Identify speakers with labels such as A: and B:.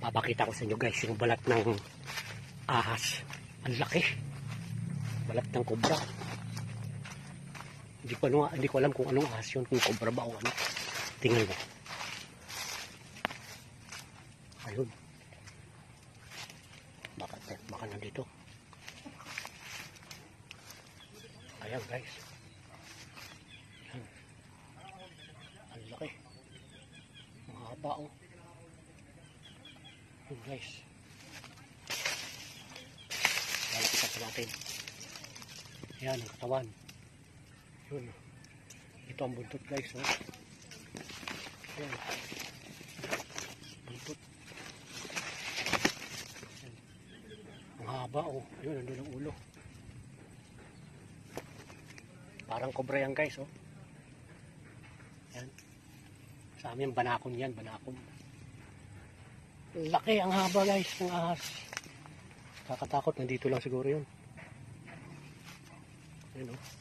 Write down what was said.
A: papakita ko sa inyo guys yung balat ng ahas. Ang laki. Balat ng kobra. Hindi ko, ano, hindi ko alam kung anong ahas yun kung kobra ba o ano. Tingnan mo. Ayun. Baka, baka nandito. Ayan guys. Ang laki. Mahaba oh yun guys lalapit sa natin. Yan ang katawan. Yun. Ito ang buntot guys oh. yan buntot. Yan. ang haba oh. Yun nandun ang ulo. Parang kobra yan guys oh. Yan sa amin banakon yan banakon laki ang haba guys ng ahas. Kakatakot nandito lang siguro yun. Ayun oh